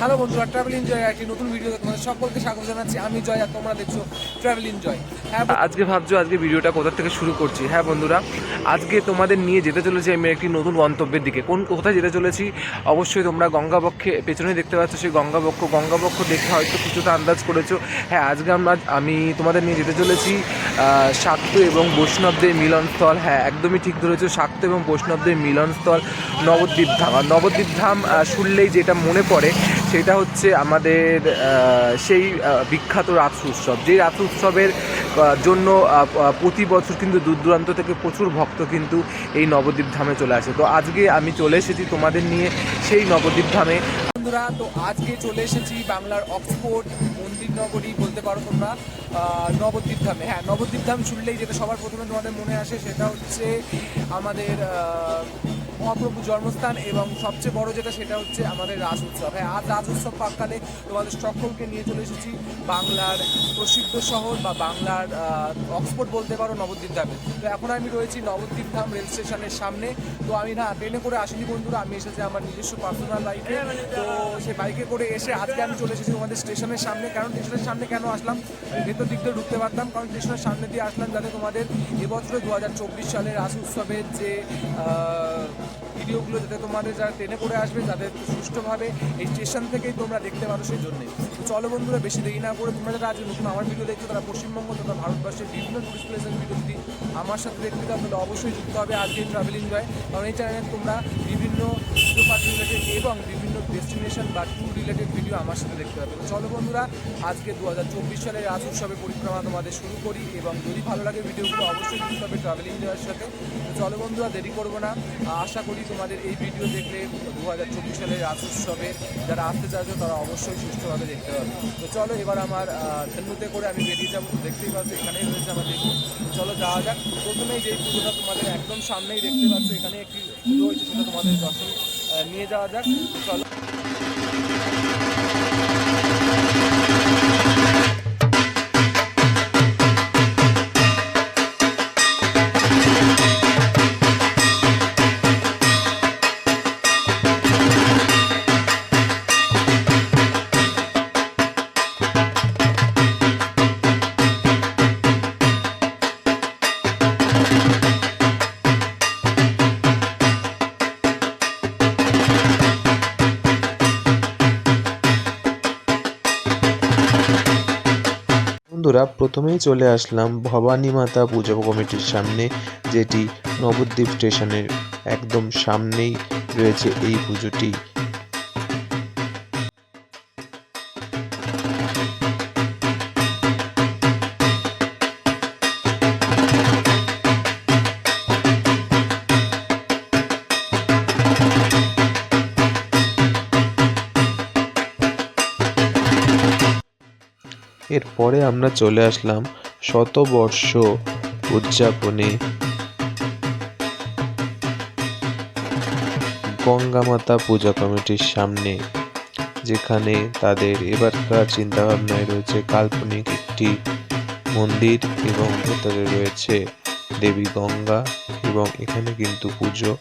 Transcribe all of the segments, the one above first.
Hello বন্ধুরা travel enjoy একটি নতুন ভিডিওতে তোমাদের সকলকে স্বাগত জানাচ্ছি। আমি জয়, আর তোমরা দেখছ ট্রাভেল এনজয় হ্যাঁ আজকে ভাবছ আজকে ভিডিওটা কোথা থেকে শুরু করছি? হ্যাঁ বন্ধুরা, আজকে তোমাদের নিয়ে যেতে চলেছি আমি একটি নতুন গন্তব্যের দিকে। কোন কোথায় যেতে চলেছি? অবশ্যই তোমরা গঙ্গাবক্ষে পেছনে দেখতে পাচ্ছ সেই গঙ্গাবক্ষ। গঙ্গাবক্ষ দেখে হয়তো কিছুটা আন্দাজ করেছ। হ্যাঁ আজকে আমরা আমি তোমাদের নিয়ে যেতে চলেছি শাক্ত এবং বৈষ্ণবদের মিলনস্থল। হ্যাঁ একদমই ঠিক ধরেছো শাক্ত এবং বৈষ্ণবদের মিলনস্থল নবদ্বীপ ধাম আর নবদ্বীপ ধাম শুনলেই যেটা মনে পড়ে সেটা হচ্ছে আমাদের সেই বিখ্যাত রাস উৎসব। যেই রাস উৎসবের জন্য প্রতি বছর কিন্তু দূর দূরান্ত থেকে প্রচুর ভক্ত কিন্তু এই নবদ্বীপ ধামে চলে আসে। তো আজকে আমি চলে এসেছি তোমাদের নিয়ে সেই নবদ্বীপ ধামে। বন্ধুরা, তো আজকে চলে এসেছি বাংলার অক্সফোর্ড মন্দির নগরী বলতে পারো তোমরা। নবদ্বীপ ধামে। হ্যাঁ নবদ্বীপ ধাম শুনলেই যেটা সবার প্রথমে তোমাদের মনে আসে সেটা হচ্ছে আমাদের মহাপ্রভু জন্মস্থান এবং সবচেয়ে বড় যেটা সেটা হচ্ছে আমাদের রাজ উৎসব। হ্যাঁ আর রাজ উৎসব পাককালে তোমাদের সকলকে নিয়ে চলে এসেছি বাংলার প্রসিদ্ধ শহর বা বাংলার অক্সফোর্ড বলতে পারো নবদ্বীপ ধামে। তো এখন আমি রয়েছি নবদ্বীপ ধাম রেল স্টেশনের সামনে। তো আমি না ট্রেনে করে আসিনি বন্ধুরা, আমি এসেছি আমার নিজস্ব পার্সোনাল বাইকে তো সেই বাইকে করে এসে আজকে আমি চলে এসেছি তোমাদের স্টেশনের সামনে। কারণ স্টেশনের সামনে কেন আসলাম? ভেতর দিক দিয়ে ঢুকতে পারতাম। কারণ স্টেশনের সামনে দিয়ে আসলাম যাতে তোমাদের এবছরে দু হাজার চব্বিশ সালের রাস উৎসবের যে ভিডিওগুলো যাতে তোমাদের যারা ট্রেনে করে আসবে তাদের সুষ্ঠুভাবে এই স্টেশন থেকেই তোমরা দেখতে পারো সেই জন্যে। চলো বন্ধুরা, বেশি দেরি না করে তোমরা যারা আজ নতুন আমার ভিডিও দেখছ, তারা পশ্চিমবঙ্গ তথা ভারতবর্ষের বিভিন্ন টুরিস্ট প্লেসের ভিডিও যদি আমার সাথে দেখতে তাহলে অবশ্যই যুক্ত হবে আজকে ট্রাভেল এনজয় কারণ এই চ্যানেলে তোমরা বিভিন্ন এবং বিভিন্ন ডেস্টিনেশন বা রিলেটেড ভিডিও আমার সাথে দেখতে পাবে। তো চলো বন্ধুরা, আজকে দু হাজার চব্বিশ সালের রাজ উৎসবে পরিক্রমা তোমাদের শুরু করি এবং যদি ভালো লাগে ভিডিওগুলো অবশ্যই যুক্ত হবে ট্রাভেল এনজয়ের সাথে। চলো বন্ধুরা, দেরি করব না। আশা করি তোমাদের এই ভিডিও দেখলে দু হাজার চব্বিশ সালের রাজ উৎসবে যারা আসতে চাইছো তারা অবশ্যই সুস্থভাবে দেখতে পাবে। তো চলো এবার আমার ধেনুতে করে আমি বেরিয়ে যাব। দেখতেই পাচ্ছ এখানেই রয়েছে আমার দেখুন চলো যাওয়া যাক। প্রথমেই যেই পুজোটা তোমাদের একদম সামনেই দেখতে পাচ্ছ, এখানে একটি পুজো হয়েছে সেটা তোমাদের দর্শন নিয়ে যাওয়া যাক। চলো। বন্ধুরা প্রথমেই চলে আসলাম ভবানী মাতা পুজো কমিটির সামনে, যেটি নবদ্বীপ স্টেশনের একদম সামনেই রয়েছে এই পুজোটি। এরপরে আমরা চলে আসলাম শতবর্ষ উদযাপনে। গঙ্গামাতা পূজা কমিটির সামনে, যেখানে তাদের এবারকার চিন্তাভাবনায় রয়েছে কাল্পনিক একটি মন্দির এবং ভেতরে রয়েছে দেবী গঙ্গা এবং এখানে কিন্তু পুজো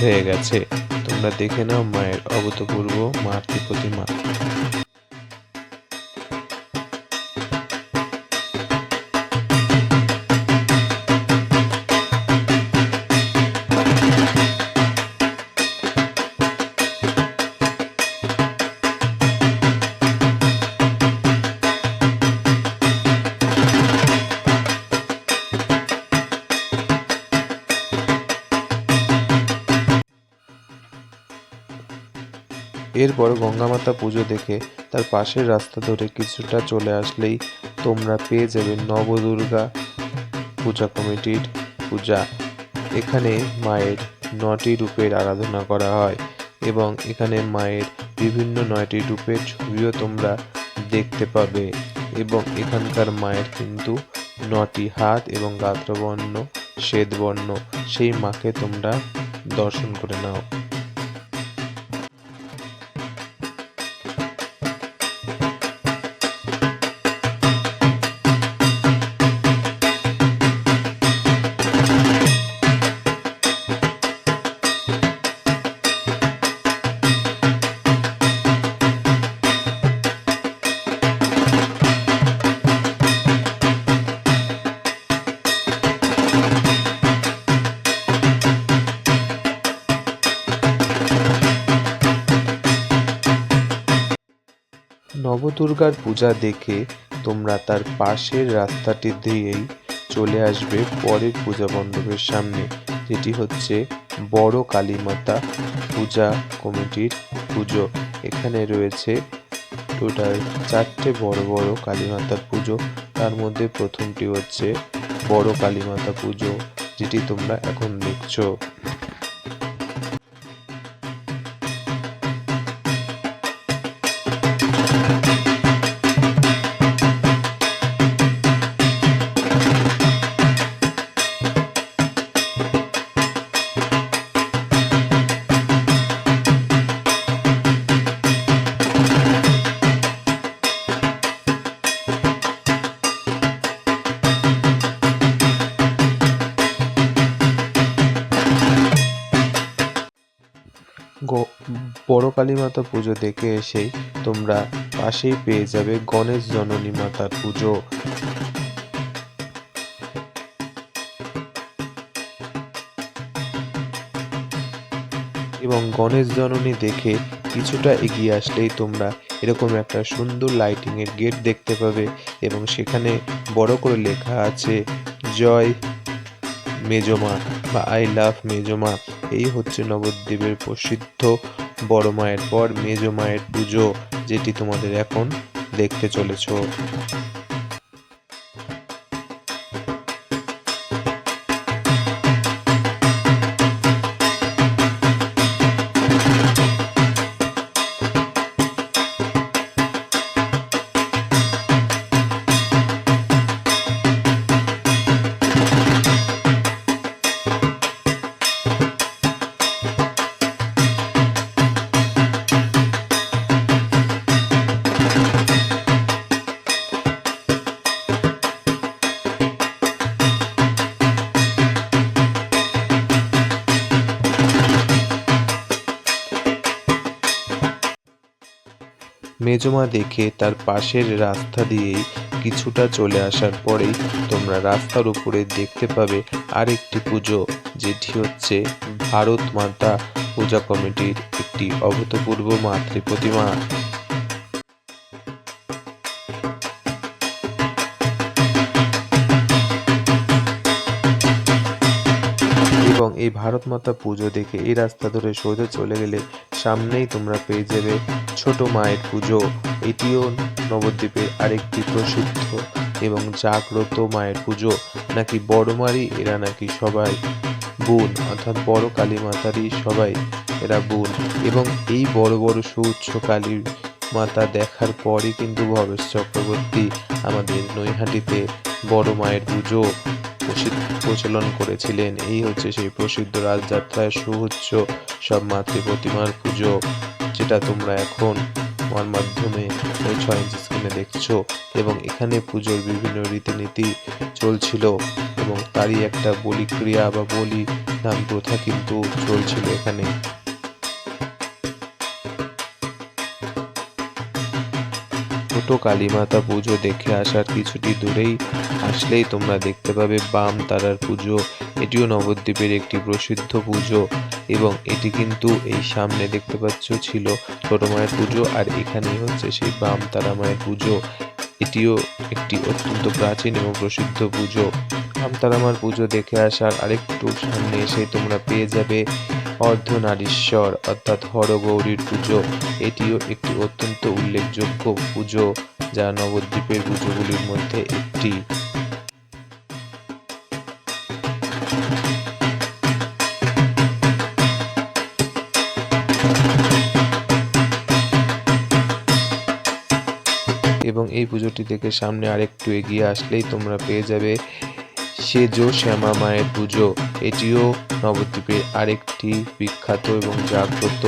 হয়ে গেছে। তোমরা দেখে নাও মায়ের অভূতপূর্ব মাতৃ প্রতিমা। এরপর গঙ্গামাতা পুজো দেখে তার পাশের রাস্তা ধরে কিছুটা চলে আসলেই তোমরা পেয়ে যাবে নবদুর্গা পূজা কমিটির পূজা। এখানে মায়ের নটি রূপের আরাধনা করা হয় এবং এখানে মায়ের বিভিন্ন নয়টি রূপের ছবিও তোমরা দেখতে পাবে এবং এখানকার মায়ের কিন্তু নটি হাত এবং গাত্রবর্ণ, শ্বেতবর্ণ, সেই মাকে তোমরা দর্শন করে নাও। নবদুর্গার পূজা দেখে তোমরা তার পাশের রাস্তাটি দিয়েই চলে আসবে পরের পূজা মণ্ডপের সামনে, যেটি হচ্ছে বড় কালীমাতা পূজা কমিটির পুজো। এখানে রয়েছে টোটাল চারটে বড় বড় কালীমাতার পুজো। তার মধ্যে প্রথমটি হচ্ছে বড় কালীমাতা পুজো, যেটি তোমরা এখন দেখছ। কালী মাতা পুজো দেখে এসেই তোমরা পাশেই পেয়ে যাবে গণেশ জননী মাতার পুজো। এবং গণেশ জননী দেখে কিছুটা এগিয়ে আসলেই তোমরা এরকম একটা সুন্দর লাইটিং এর গেট দেখতে পাবে এবং সেখানে বড় করে লেখা আছে, জয় মেজমা বা আই লাভ মেজমা এই হচ্ছে নবদ্বীপের প্রসিদ্ধ বড় মায়ের পর মেজ মায়ের পুজো যেটি তোমাদের এখন দেখতে চলেছো। মেজমা দেখে তার পাশের রাস্তা দিয়ে কিছুটা চলে আসার পরেই তোমরা রাস্তার উপরে দেখতে পাবে আরেকটি পুজো, যেটি হচ্ছে ভারত মাতা পূজা কমিটির একটি অভূতপূর্ব মাতৃ প্রতিমা এই ভারত মাতা পুজো দেখে এই রাস্তা ধরে সোজা চলে গেলে সামনেই তোমরা পেয়ে যাবে ছোট মায়ের পুজো। এটিও নবদ্বীপের আরেকটি প্রসিদ্ধ এবং জাগ্রত মায়ের পুজো। নাকি বড় মারি এরা নাকি সবাই বোন, অর্থাৎ বড় কালী মাতারই সবাই এরা বোন। এবং এই বড় বড় সুউচ্চ কালী মাতা দেখার পরই কিন্তু ভবেশ চক্রবর্তী আমাদের নৈহাটিতে বড় মায়ের পুজো প্রচলন করেছিলেন। এই হচ্ছে সেই প্রসিদ্ধ রাজযাত্রায় সুউচ্চ সব মাতৃ প্রতিমার পুজো, যেটা তোমরা এখন আমার মাধ্যমে ওই ছয় ইঞ্চি স্ক্রিনে দেখছ এবং এখানে পুজোর বিভিন্ন রীতিনীতি চলছিল এবং তারই একটা বলি ক্রিয়া বা বলি নাম প্রথা কিন্তু চলছিল এখানে। ছোট কালীমাতা পুজো দেখে আসার কিছুটি দূরেই আসলেই তোমরা দেখতে পাবে বাম তারার পুজো। এটিও নবদ্বীপের একটি প্রসিদ্ধ পুজো এবং এটি কিন্তু এই সামনে দেখতে পাচ্ছ ছিল ছোট মায়ের পুজো আর এখানেই হচ্ছে সেই বাম তারা মায়ের পুজো। এটিও একটি অত্যন্ত প্রাচীন এবং প্রসিদ্ধ পুজো। বাম তারা মার পুজো দেখে আসার আরেকটু সামনে এসে তোমরা পেয়ে যাবে অর্ধনারীশ্বর, অর্থাৎ হরগৌরীর পুজো। এটিও একটি অত্যন্ত উল্লেখযোগ্য পুজো, যা নবদ্বীপের পুজোগুলির মধ্যে একটি। এবং এই পুজোটি থেকে সামনে আরেকটু এগিয়ে আসলেই তোমরা পেয়ে যাবে সেজো শ্যামা মায়ের পুজো। এটিও নবদ্বীপের আরেকটি বিখ্যাত এবং জাগ্রত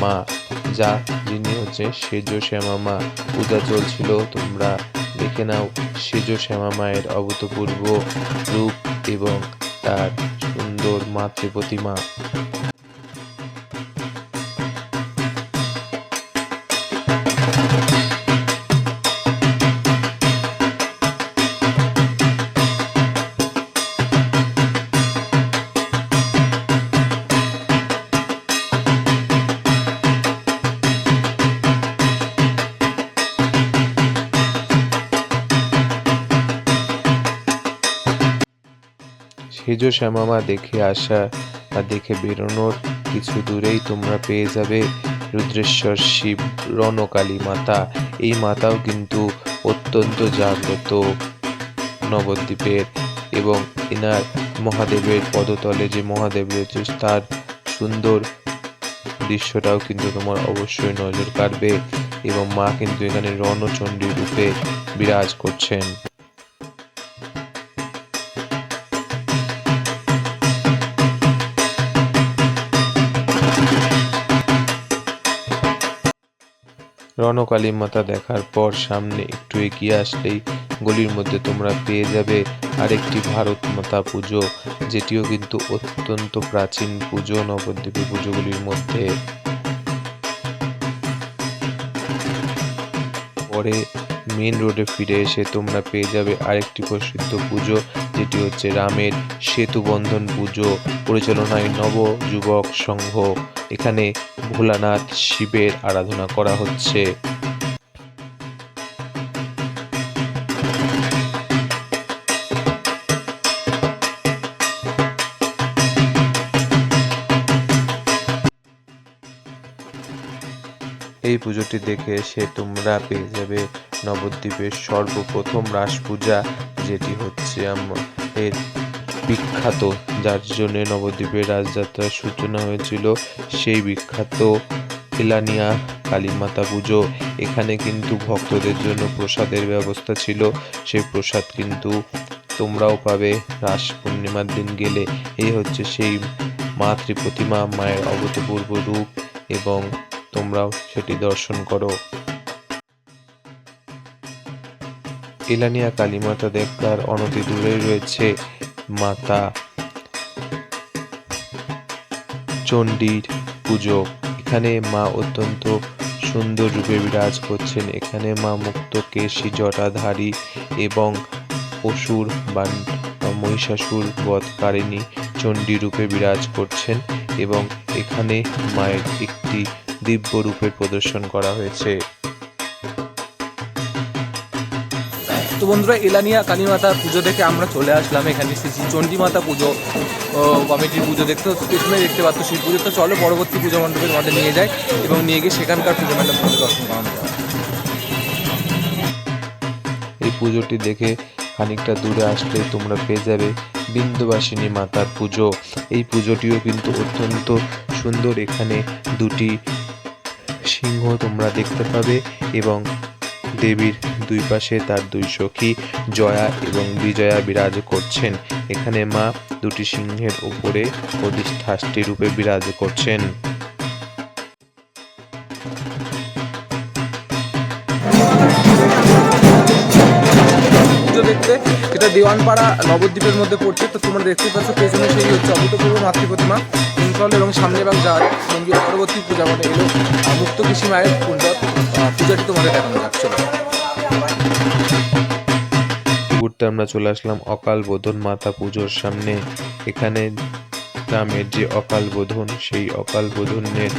মা, যা যিনি হচ্ছে সেজ শ্যামা মা। পূজা চলছিল, তোমরা দেখে নাও সেজ শ্যামা মায়ের অভূতপূর্ব রূপ এবং তার সুন্দর মাতৃ প্রতিমা শ্যামামা দেখে আসা বা দেখে বেরোনোর কিছু দূরেই তোমরা পেয়ে যাবে রুদ্রেশ্বর, শিব, রণকালী মাতা। এই মাতাও কিন্তু অত্যন্ত জাগ্রত নবদ্বীপের এবং এনার মহাদেবের পদতলে যে মহাদেব রয়েছে তার সুন্দর দৃশ্যটাও কিন্তু তোমার অবশ্যই নজর কাড়বে এবং মা কিন্তু এখানে রণচণ্ডী রূপে বিরাজ করছেন। রণকালী মাতা দেখার পর সামনে একটু এগিয়ে আসলেই গলির মধ্যে তোমরা পেয়ে যাবে আরেকটি ভারত মাতা পুজো, যেটিও কিন্তু অত্যন্ত প্রাচীন পুজো নবদ্বীপী পুজোগুলির মধ্যে। পরে মেন রোডে ফিরে এসে তোমরা পেয়ে যাবে আরেকটি প্রসিদ্ধ পুজো, যেটি হচ্ছে রামের সেতুবন্ধন পুজো, পরিচালনায় নব যুবক সংঘ। এখানে ভোলানাথ শিবের আরাধনা করা হচ্ছে। এই পুজোটি দেখে সে তোমরা পেয়ে যাবে নবদ্বীপের সর্বপ্রথম রাস পূজা, যেটি হচ্ছে আমাদের বিখ্যাত। যার জন্য নবদ্বীপের রাজযাত্রার সূচনা হয়েছিল সেই বিখ্যাত ইলানিয়া কালীমাতা পুজো। এখানে কিন্তু ভক্তদের জন্য প্রসাদের ব্যবস্থা ছিল। সেই প্রসাদ কিন্তু তোমরাও পাবে রাস পূর্ণিমার দিন গেলে। এই হচ্ছে সেই মা ত্রিপ্রতিমা মায়ের অভূতপূর্ব রূপ এবং তোমরাও সেটি দর্শন করো। ইলানিয়া কালীমাতা দেবতার অনতি দূরেই রয়েছে মাতা চণ্ডীর পুজো। এখানে মা অত্যন্ত সুন্দর রূপে বিরাজ করছেন। এখানে মা মুক্ত কেশী, জটাধারী এবং অসুর বা মহিষাসুর, বধকারিণী চণ্ডী রূপে বিরাজ করছেন এবং এখানে মায়ের একটি দিব্য রূপের প্রদর্শন করা হয়েছে। তো বন্ধুরা এলানিয়া কালীমাতা পুজো দেখে আমরা চলে আসলাম এখানে এসেছি। চণ্ডীমাতা পুজো ও, কমিটির পুজো দেখতে তো পেছনে দেখতে পাচ্ছ সেই পুজো। তো চলো পরবর্তী পুজো মণ্ডপের মধ্যে নিয়ে যায় এবং নিয়ে গিয়ে সেখানকার পুজো মণ্ডপ দর্শন করানো এই পুজোটি দেখে খানিকটা দূরে আসলে তোমরা পেয়ে যাবে বিন্দুবাসিনী মাতার পুজো। এই পুজোটিও কিন্তু অত্যন্ত সুন্দর। এখানে দুটি সিংহ তোমরা দেখতে পাবে এবং দেবীর দুই পাশে তার দুই সখী জয়া এবং বিজয়া বিরাজ করছেন। এখানে মা দুটি সিংহের উপরে অধিষ্ঠাষ্টি রূপে বিরাজ করছেন। দেখতে যেটা দেওয়ানপাড়া নবদ্বীপের মধ্যে পড়ছে, তো তোমরা দেখতে পাচ্ছ পেছনে সেই হচ্ছে অভূতপূর্ব মাতৃ প্রতিমা কুন্তল এবং সামনে এবং যার মন্দির পরবর্তী পূজা মানে এলো মুক্ত কৃষি মায়ের কুণ্ডল পূজাটি তোমাদের দেখানো যাচ্ছে ঘুরতে আমরা চলে আসলাম অকাল বোধন মাতা পুজোর সামনে। এখানে গ্রামের যে অকাল বোধন, সেই অকাল বোধনের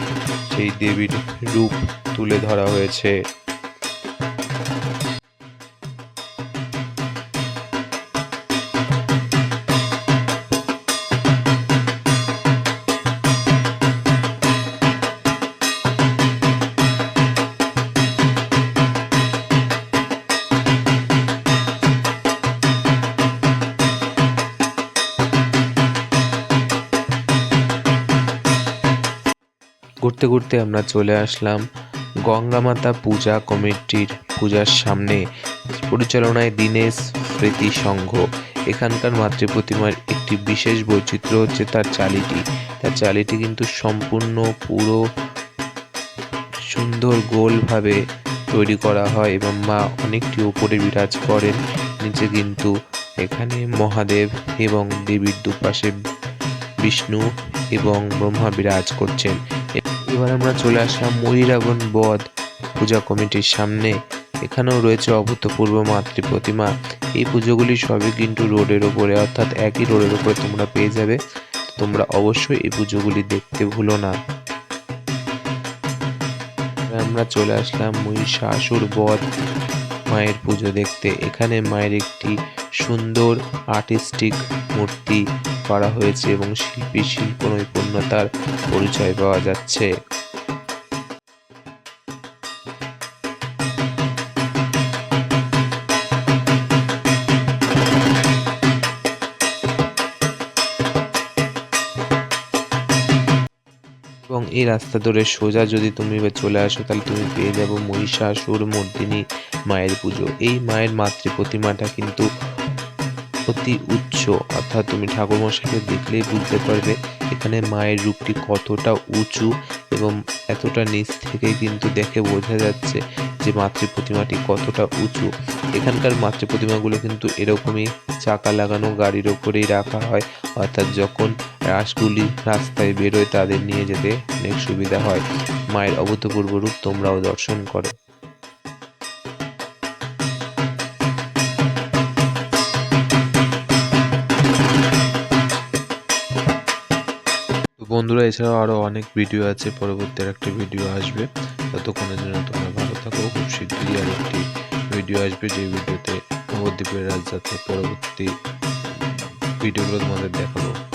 সেই দেবীর রূপ তুলে ধরা হয়েছে। ঘুরতে ঘুরতে আমরা চলে আসলাম গঙ্গামাতা পূজা কমিটির পূজার সামনে। পরিচালনায় দীনেশ স্মৃতি সংঘ। এখানকার মাতৃ প্রতিমার একটি বিশেষ বৈচিত্র্য হচ্ছে তার চালিটি। তার চালিটি কিন্তু সম্পূর্ণ পুরো সুন্দর গোলভাবে তৈরি করা হয় এবং মা অনেকটি উপরে বিরাজ করেন। নিচে কিন্তু এখানে মহাদেব এবং দেবীর দুপাশে বিষ্ণু এবং ব্রহ্মা বিরাজ করছেন। এবার আমরা চলে আসলাম ময়ূরাবন বধ পূজা কমিটির সামনে। এখানেও রয়েছে অভূতপূর্ব মাতৃ প্রতিমা। এই পুজোগুলি সবই কিন্তু রোডের ওপরে, অর্থাৎ একই রোডের ওপরে তোমরা পেয়ে যাবে। তোমরা অবশ্যই এই পুজোগুলি দেখতে ভুলো না। আমরা চলে আসলাম মহিষাসুর বধ মায়ের পুজো দেখতে। এখানে মায়ের একটি সুন্দর আর্টিস্টিক মূর্তি করা হয়েছে এবং শিল্পী, শিল্প নৈপুণ্যতার পরিচয় পাওয়া যাচ্ছে। এবং এই রাস্তা ধরে সোজা যদি তুমি চলে আসো, তাহলে তুমি পেয়ে যাব মহিষাসুর, মর্দিনী মায়ের পুজো। এই মায়ের মাতৃ প্রতিমাটা কিন্তু অতি উচ্চ। অর্থাৎ তুমি ঠাকুরমশাইকে দেখলেই বুঝতে পারবে এখানে মায়ের রূপটি কতটা উঁচু এবং এতটা নিচ থেকে কিন্তু দেখে বোঝা যাচ্ছে যে মাতৃ প্রতিমাটি কতটা উঁচু। এখানকার মাতৃ প্রতিমাগুলো কিন্তু এরকমই চাকা লাগানো গাড়ির ওপরেই রাখা হয়। অর্থাৎ যখন রাসগুলি রাস্তায় বেরোয় তাদের নিয়ে যেতে অনেক সুবিধা হয়। মায়ের অভূতপূর্ব রূপ তোমরাও দর্শন করো। বন্ধুরা, এছাড়াও আরও অনেক ভিডিও আছে, পরবর্তী একটা ভিডিও আসবে। ততক্ষণের জন্য তোমরা ভালো থাকো, খুব শীঘ্রই আর একটি ভিডিও আসবে, যে ভিডিওতে নবদ্বীপের রাজযাত্রার পরবর্তী ভিডিওগুলো তোমাদের দেখাবো।